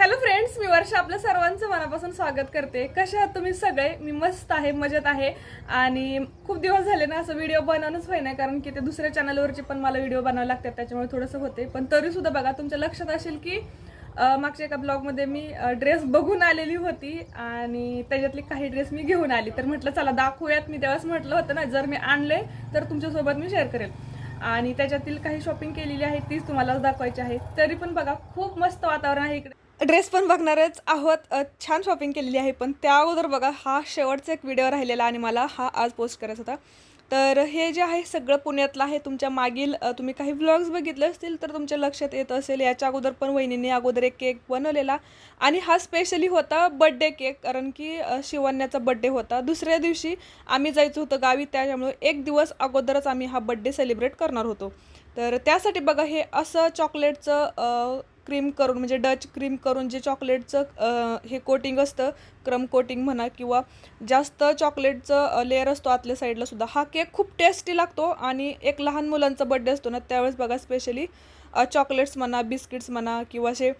Hello friends मी वर्षा आपल्या सर्वांचं मनापासून स्वागत करते. कसे आहात तुम्ही सगळे? मी मस्त आहे मजेत आहे. आणि खूप दिवस झाले ना असं व्हिडिओ बनवणंच होई कारण की ते दुसऱ्या चॅनलवरचे पण मला व्हिडिओ बनवावे लागतात त्याच्यामुळे थोडंसं होते पण तरीसुद्धा बघा तुमच्या लक्षात असेल की मागच्या एका ब्लॉगमध्ये मी ड्रेस बघून आलेली होती. आणि त्याच्यातली काही ड्रेस मी घेऊन आली. तर म्हटलं चला दाखवूयात. मी तेव्हाच म्हटलं होतं ना जर मी आणले तर तुमच्यासोबत मी शेअर करेल. आणि त्याच्यातील काही शॉपिंग केलेली आहे तीच तुम्हालाच दाखवायची आहे. तरी पण बघा खूप मस्त वातावरण आहे इकडे. ड्रेस पण बघणारच आहोत. छान शॉपिंग केलेली आहे पण त्या अगोदर बघा हा शेवटचा एक व्हिडिओ राहिलेला आणि मला हा आज पोस्ट करायचा होता. तर हे जे आहे सगळं पुण्यातलं आहे. तुमच्या मागील तुम्ही काही व्लॉग्स बघितले असतील तर तुमच्या लक्षात येत असेल. याच्या अगोदर पण वहिनीने अगोदर एक केक बनवलेला आणि हा स्पेशली होता बड्डे केक कारण की शिवण्याचा बड्डे होता. दुसऱ्या दिवशी आम्ही जायचं होतं गावी त्याच्यामुळे एक दिवस अगोदरच आम्ही हा बड्डे सेलिब्रेट करणार होतो. तर त्यासाठी बघा हे असं चॉकलेटचं क्रीम करून म्हणजे डच क्रीम करून जे चॉकलेटचं हे कोटिंग असतं क्रम कोटिंग म्हणा किंवा जास्त चॉकलेटचं लेअर असतो आतल्या साईडला सुद्धा हा केक खूप टेस्टी लागतो आणि एक लहान मुलांचा बड्डे असतो ना त्यावेळेस बघा स्पेशली चॉकलेट्स म्हणा बिस्किट्स म्हणा किंवा असे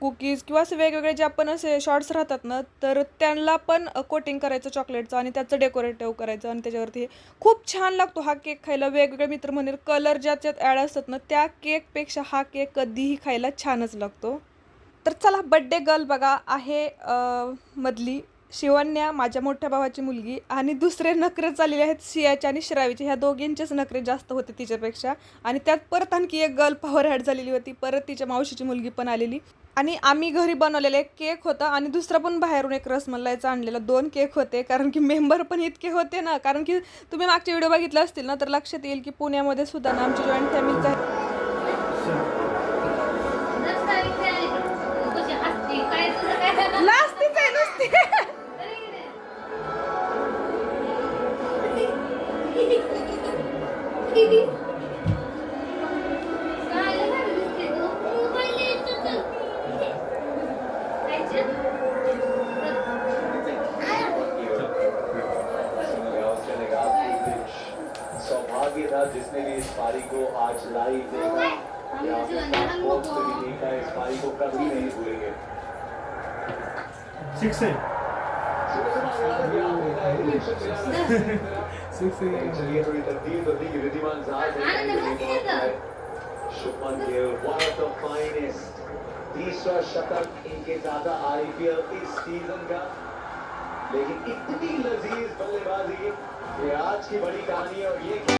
कुकीज किंवा असे वेगवेगळे जे आपण असे शॉर्ट्स राहतात ना तर त्यांना पण कोटिंग करायचं चॉकलेटचं आणि त्याचं डेकोरेटिव्ह करायचं आणि त्याच्यावरती हे खूप छान लागतो हा केक खायला. वेगवेगळे मित्र म्हणेल कलर ज्याच्यात ॲड असतात ना त्या केकपेक्षा हा केक कधीही खायला छानच लागतो. तर चला बड्डे गर्ल बघा आहे मधली. शिवन्या माझ्या मोठ्या भावाची मुलगी आणि दुसरे नखरे चाललेले आहेत सियाचे आणि श्रावीचे. ह्या दोघींचेच नखरे जास्त होते तिच्यापेक्षा. आणि त्यात परत आणखी एक गर्ल पॉवर ॲड झालेली होती. परत तिच्या मावशीची मुलगी पण आलेली. आणि आम्ही घरी बनवलेला एक केक होता आणि दुसरा पण बाहेरून एक रसमलाईचा आणलेला दोन केक होते. कारण की मेंबर पण इतके होते ना. कारण की तुम्ही मागचे व्हिडिओ बघितला असतील ना तर लक्षात येईल की पुण्यामध्ये सुद्धा ना आमची जॉईंट फॅमिलीच था जिसने भी इस पारी को आज लाइव देखा या अपने भी देखा इस पारी को कभी नहीं भूलेंगे सिक्स है चलिए थोड़ी तीसरा शतक इनके ज्यादा आईपीएल इस सीजन का लेकिन इतनी लजीज बल्लेबाजी ये आज की बड़ी कहानी है और ये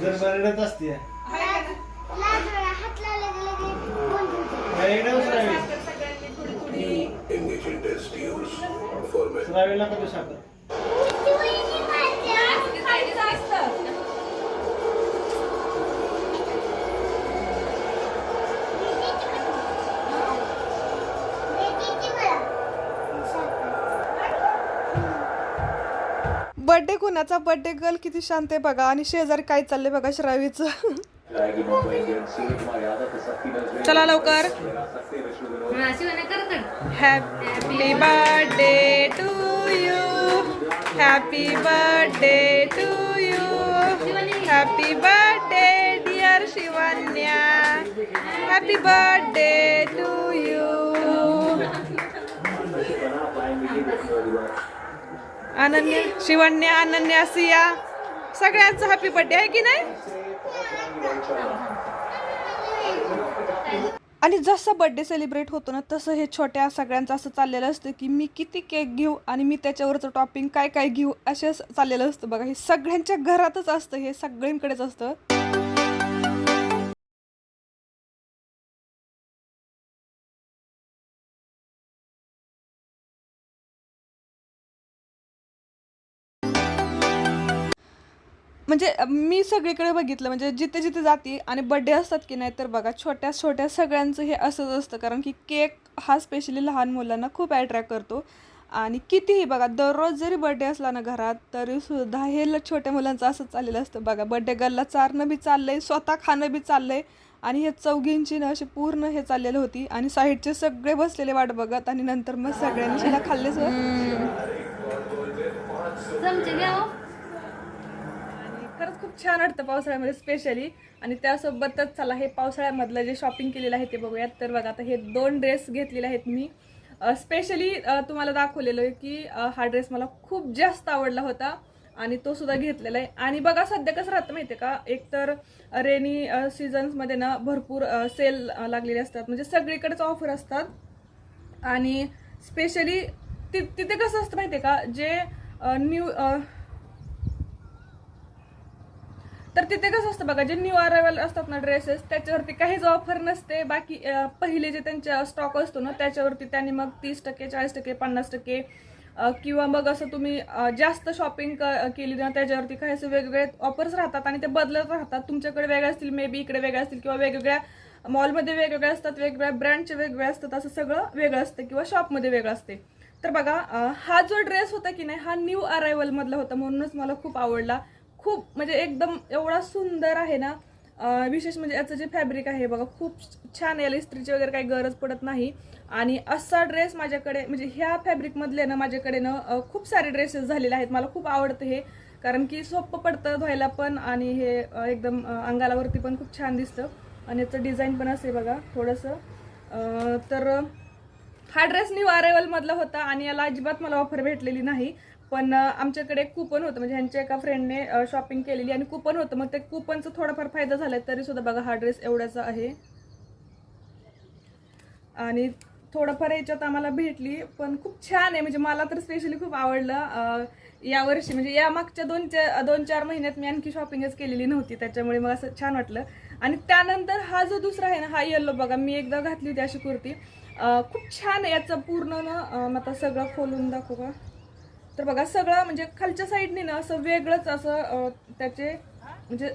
जर बरडत असते श्रावीला कधी साखर बर्थडे कुणाचा? बर्थडे गर्ल किती शांत आहे बघा. आणि शेजारी काय चाललंय बघा श्रावीचं. चला लवकर. Happy birthday to you happy birthday to you happy birthday dear Shivanya happy birthday to you Ananya Shivanya Ananya Siya. सगळ्यांचा हॅपी बर्थडे आहे की नाही? आणि जसं बर्थडे सेलिब्रेट होतो ना तसं हे छोट्या सगळ्यांचं असं चाललेलं असतं की मी किती केक घेऊ आणि मी त्याच्यावरचं टॉपिंग काय काय घेऊ असे चाललेलं असतं बघा. हे सगळ्यांच्या घरातच असतं हे सगळ्यांकडेच असतं. म्हणजे मी सगळीकडे बघितलं म्हणजे जिथे जिथे जाते आणि बड्डे असतात की नाही तर बघा छोट्या छोट्या सगळ्यांचं हे असंच असतं. कारण की केक हा स्पेशली लहान मुलांना खूप अट्रॅक्ट करतो. आणि कितीही बघा दररोज जरी बड्डे असला ना घरात तरी सुद्धा हे ल- छोट्या मुलांचं असंच चाललेलं असतं. बघा बड्डे गल्ला चारणं बी चाललंय स्वतः खाणं बी चाललंय. आणि हे चौघींची ना अशी पूर्ण हे चाललेलं होती. आणि साईडचे सगळे बसलेले वाट बघत आणि नंतर मग सगळ्यांनी शिला खाल्लेच चमचे घ्या हो. आणि खरंच खूप छान वाटतं पावसाळ्यामध्ये स्पेशली आणि त्यासोबतच चला हे पावसाळ्यामधलं जे शॉपिंग केलेलं आहे ते बघूयात. तर बघा आता हे दोन ड्रेस घेतलेले आहेत मी. स्पेशली तुम्हाला दाखवलेलं आहे की हा ड्रेस मला खूप जास्त आवडला होता आणि तो सुद्धा घेतलेला आहे. आणि बघा सध्या कसं राहतं माहिती का? एकतर रेनी सीझन्समध्ये ना भरपूर सेल लागलेले असतात. म्हणजे सगळीकडेच ऑफर असतात. आणि स्पेशली ति तिथे कसं असतं माहितीये का? जे न्यू तर तिथे कसं असतं बघा जे न्यू अरायवल असतात ना ड्रेसेस त्याच्यावरती काहीच ऑफर नसते. बाकी पहिले जे त्यांच्या स्टॉक असतो ना त्याच्यावरती त्यांनी मग तीस टक्के चाळीस टक्के पन्नास टक्के किंवा मग असं तुम्ही जास्त शॉपिंग केली ना त्याच्यावरती काही असे वेगवेगळे ऑफर्स राहतात आणि ते बदलत राहतात. तुमच्याकडे वेगळे असतील मे बी इकडे वेगळे असतील किंवा वेगवेगळ्या मॉलमध्ये वेगवेगळे असतात वेगवेगळ्या ब्रँडचे वेगवेगळे असतात असं सगळं वेगळं असतं किंवा शॉपमध्ये वेगळं असते. तर बघा हा जो ड्रेस होता की नाही हा न्यू अरायवलमधला होता म्हणूनच मला खूप आवडला. खूप म्हणजे एकदम एवढा सुंदर आहे ना विशेष म्हणजे याचं जे फॅब्रिक आहे बघा खूप छान याला इस्त्रीची वगैरे काही गरज पडत नाही. आणि असा ड्रेस माझ्याकडे म्हणजे ह्या फॅब्रिकमधले ना माझ्याकडे ना खूप सारे ड्रेसेस झालेले आहेत. मला खूप आवडतं हे. कारण की सोपं पडतं धुवायला पण आणि हे एकदम अंगालावरती पण खूप छान दिसतं. आणि याचं डिझाईन पण असे बघा थोडंसं. तर हा ड्रेस न्यू अरायवलमधला होता आणि याला अजिबात मला ऑफर भेटलेली नाही. पण आमच्याकडे कुपन होतं. म्हणजे ह्यांच्या एका फ्रेंडने शॉपिंग केलेली आणि कुपन होतं. मग ते कुपनचं थोडाफार फायदा झाला तरी सुद्धा बघा हा ड्रेस एवढ्याचा आहे. आणि थोडंफार याच्यात आम्हाला भेटली पण खूप छान आहे. म्हणजे मला तर स्पेशली खूप आवडलं यावर्षी म्हणजे या मागच्या दोन चार दोन चार महिन्यात मी आणखी शॉपिंगच केलेली नव्हती. त्याच्यामुळे मग असं छान वाटलं. आणि त्यानंतर हा जो दुसरा आहे ना हा येल्लो बघा मी एकदा घातली होती अशी कुर्ती. खूप छान याचं पूर्ण ना. मग आता सगळं खोलून दाखवू का? तर बघा सगळं म्हणजे खालच्या साईडने ना असं वेगळंच असं त्याचे म्हणजे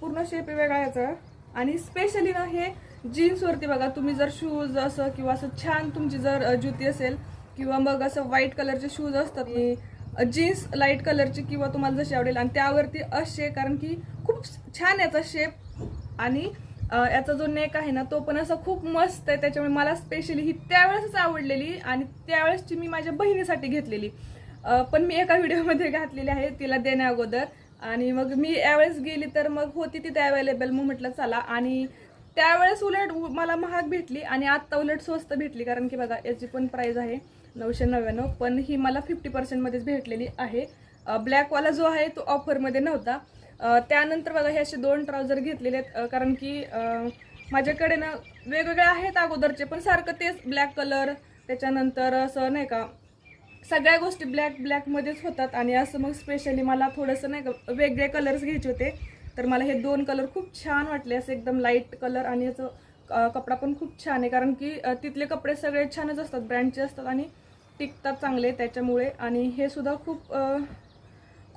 पूर्ण शेप वेगळा याचा. आणि स्पेशली ना हे जीन्सवरती बघा तुम्ही जर शूज असं किंवा असं छान तुमची जर जुती असेल किंवा मग असं व्हाईट कलरचे शूज असतात जीन्स लाइट कलरची किंवा तुम्हाला जशी आवडेल. आणि त्यावरती असे कारण की खूप छान याचा शेप आणि याचा जो नेक आहे ना तो पण असा खूप मस्त आहे. त्याच्यामुळे मला स्पेशली ही त्यावेळेसच आवडलेली आणि त्यावेळेसची मी माझ्या बहिणीसाठी घेतलेली. पण मी एका व्हिडिओमध्ये घातलेली आहे तिला देण्या अगोदर. आणि मग मी यावेळेस गेली तर मग होती तिथे अवेलेबल मग म्हटलं चला. आणि त्यावेळेस उलट मला महाग भेटली आणि आत्ता उलट स्वस्त भेटली. कारण की बघा याची पण प्राईज आहे नऊशे नव्याण्णव पण ही मला फिफ्टी पर्सेंटमध्येच भेटलेली आहे. ब्लॅकवाला जो आहे तो ऑफरमध्ये नव्हता. त्यानंतर बघा हे असे दोन ट्राउझर घेतलेले आहेत कारण की माझ्याकडे ना वेगवेगळे आहेत अगोदरचे पण सारखं तेच ब्लॅक कलर त्याच्यानंतर असं नाही का सगळ्या गोष्टी ब्लॅक ब्लॅकमध्येच होतात आणि असं मग स्पेशली मला थोडंसं नाही का वेगळे कलर्स घ्यायचे होते. तर मला हे दोन कलर खूप छान वाटले असं एकदम लाइट कलर आणि याचं कपडा पण खूप छान आहे. कारण की तिथले कपडे सगळे छानच असतात ब्रँडचे असतात आणि टिकतात चांगले त्याच्यामुळे. आणि हे सुद्धा खूप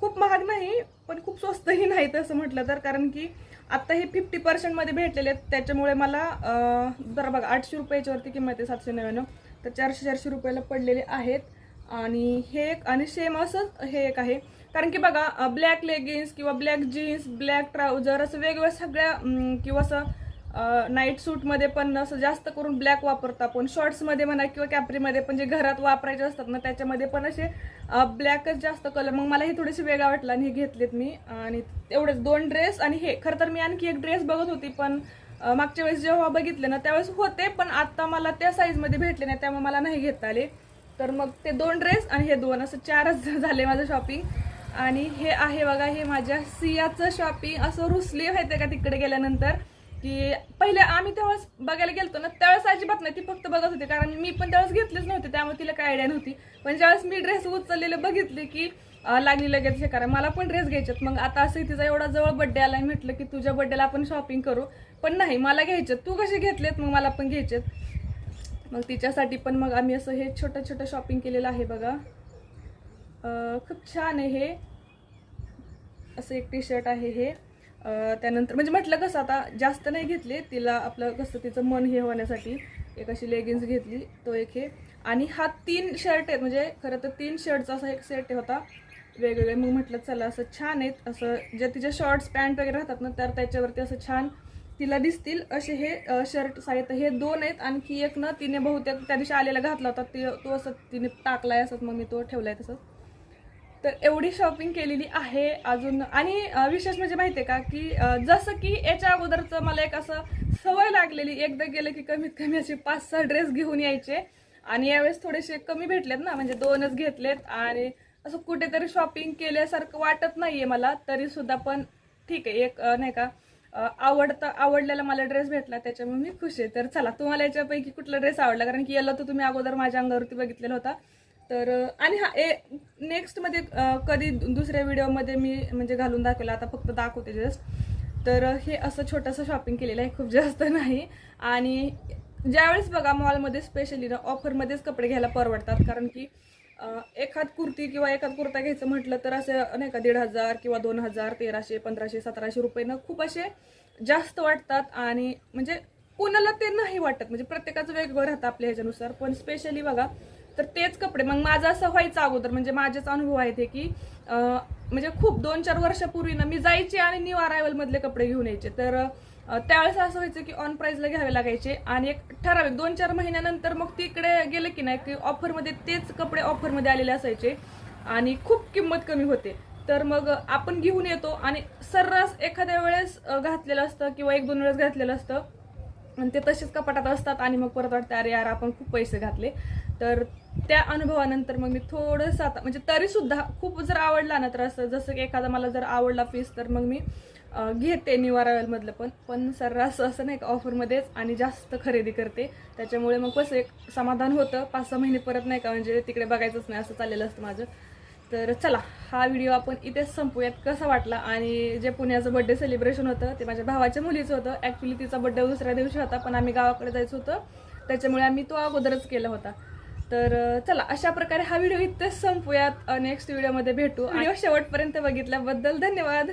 खूप महाग नाही पण खूप स्वस्तही नाहीत असं म्हटलं तर कारण की आता हे फिफ्टी पर्सेंटमध्ये भेटलेले आहेत. त्याच्यामुळे मला जरा बघा आठशे रुपयाच्यावरती किंमत आहे सातशे नव्याण्णव. तर चारशे चारशे रुपयाला पडलेले आहेत. आणि हे एक आणि सेम असंच हे एक आहे. कारण की बघा ब्लॅक लेगिन्स किंवा ब्लॅक जीन्स ब्लॅक ट्राऊजर असं वेगवेगळ्या सगळ्या किंवा असं नाईट सूटमध्ये पण असं जास्त करून ब्लॅक वापरतो आपण. शॉर्ट्समध्ये म्हणा किंवा कॅपरीमध्ये पण जे घरात वापरायचे असतात ना त्याच्यामध्ये पण असे ब्लॅकच जास्त कलर मग मला हे थोडेसे वेगळा वाटला आणि हे घेतलेत मी. आणि तेवढेच दोन ड्रेस आणि हे. खरं तर मी आणखी एक ड्रेस बघत होती पण मागच्या वेळेस जेव्हा बघितले ना त्यावेळेस होते पण आत्ता मला त्या साईजमध्ये भेटले नाही त्यामुळे मला नाही घेता आले. तर मग ते दोन ड्रेस आणि हे दोन. असं चारच झाले माझं शॉपिंग आणि हे आहे बघा हे माझ्या सियाचं शॉपिंग असं रुसली माहिती का तिकडे गेल्यानंतर? की पहिले आम्ही त्यावेळेस बघायला गेलतो ना त्यावेळेस अजिबात नाही ती फक्त बघत होती. कारण मी पण त्यावेळेस घेतलेच नव्हते त्यामुळे तिला काय आयडिया नव्हती. पण ज्यावेळेस मी ड्रेस उचललेले बघितले की लागली लगेच हे करा. मला पण ड्रेस घ्यायचेत. मग आता असं तिचा एवढा जवळ बड्डे आलाय म्हटलं की तुझ्या बड्डेला आपण शॉपिंग करू. पण नाही मला घ्यायच्यात तू कसे घेतलेत? मग मला पण घ्यायचेत. मग तिच्यासाठी पण मग आम्ही असं हे छोटं छोटं शॉपिंग केलेलं आहे बघा. खूप छान आहे हे. असं एक टी शर्ट आहे हे. त्यानंतर म्हणजे म्हटलं कसं आता जास्त नाही घेतले तिला आपलं कसं तिचं मन हे होण्यासाठी एक अशी लेगिन्स घेतली तो एक हे. आणि हा तीन शर्ट आहेत म्हणजे खरं तर तीन शर्टचा असा एक सेट होता वेगवेगळे. मग म्हटलं चला असं छान आहेत असं जे तिचे शॉर्ट्स पॅन्ट वगैरे राहतात ना तर त्याच्यावरती असं छान तिला दिसतील. असे हे शर्ट आहेत हे दोन आहेत. आणखी एक ना तिने बहुतेक त्या दिवशी आलेला घातला होता ते तो असं तिने टाकलाय असंच मग मी तो ठेवलाय तसंच. तर एवढी शॉपिंग केलेली आहे अजून. आणि विशेष म्हणजे माहिती आहे का की जसं की याच्या अगोदरचं मला एक असं सवय लागलेली एकदा गेलं की कमीत कमी असे पाच सहा ड्रेस घेऊन यायचे. आणि यावेळेस थोडेसे कमी भेटलेत ना म्हणजे दोनच घेतलेत. आणि असं कुठेतरी शॉपिंग केल्यासारखं वाटत नाहीये मला तरी सुद्धा पण ठीक आहे. एक नाही का आवडता आवडलेला मला ड्रेस भेटला त्याच्यामुळे मी खुश आहे. तर चला तुम्हाला याच्यापैकी कुठला ड्रेस आवडला? कारण की याला तर तुम्ही अगोदर माझ्या अंगावरती बघितलेला होता. तर आणि हा ए नेक्स्टमध्ये कधी दुसऱ्या व्हिडिओमध्ये मी म्हणजे घालून दाखवला आता फक्त दाखवते जस्ट तर हे असं छोटंसं शॉपिंग केलेलं आहे खूप जास्त नाही. आणि ज्यावेळेस बघा मॉलमध्ये स्पेशली ना ऑफरमध्येच कपडे घ्यायला परवडतात. कारण की एखाद कुर्ती किंवा एखाद कुर्ता घ्यायचं म्हटलं तर असं नाही का दीड हजार किंवा दोन हजार तेराशे पंधराशे सतराशे रुपये ना खूप असे जास्त वाटतात. आणि म्हणजे कोणाला ते नाही वाटत. म्हणजे प्रत्येकाचं वेगवेगळं राहतं आपल्या ह्याच्यानुसार. पण स्पेशली बघा तर तेच कपडे. मग माझं असं व्हायचं अगोदर म्हणजे माझेच अनुभव आहेत हे की म्हणजे खूप दोन चार वर्षापूर्वी ना मी जायचे आणि न्यू अरायवलमधले कपडे घेऊन यायचे. तर त्यावेळेस असं व्हायचं की ऑन प्राईजला घ्यावे लागायचे आणि एक ठराविक दोन चार महिन्यानंतर मग तिकडे गेले की नाही की ऑफरमध्ये तेच कपडे ऑफरमध्ये आलेले असायचे आणि खूप किंमत कमी होते. तर मग आपण घेऊन येतो आणि सर्रास एखाद्या वेळेस घातलेलं असतं किंवा एक दोन वेळेस घातलेलं असतं. आणि ते तसेच कपाटात असतात आणि मग परत वाटतं अरे यार आपण खूप पैसे घातले. तर त्या अनुभवानंतर मग मी थोडंसं आता म्हणजे तरी सुद्धा खूप जर आवडला ना तर असं जसं की एखादा मला जर आवडला पीस तर मग मी घेते न्यू मधलं पण. पण सर्रास असं नाही का ऑफरमध्येच आणि जास्त खरेदी करते. त्याच्यामुळे मग कसं एक समाधान होतं. पाच सहा महिने परत नाही का म्हणजे तिकडे बघायचंच नाही असं चाललेलं असतं माझं. तर चला हा व्हिडिओ आपण इथेच संपूयात. कसा वाटला? आणि जे पुण्याचं बड्डे सेलिब्रेशन होतं ते माझ्या भावाच्या मुलीचं होतं. ॲक्च्युली तिचा बड्डे दुसऱ्या दिवशी होता पण आम्ही गावाकडे जायचं होतं. त्याच्यामुळे आम्ही तो अगोदरच केला होता. तर चला अशा प्रकारे हा व्हिडिओ इथेच संपूयात. नेक्स्ट व्हिडिओमध्ये भेटू. व्हिडिओ शेवटपर्यंत बघितल्याबद्दल धन्यवाद.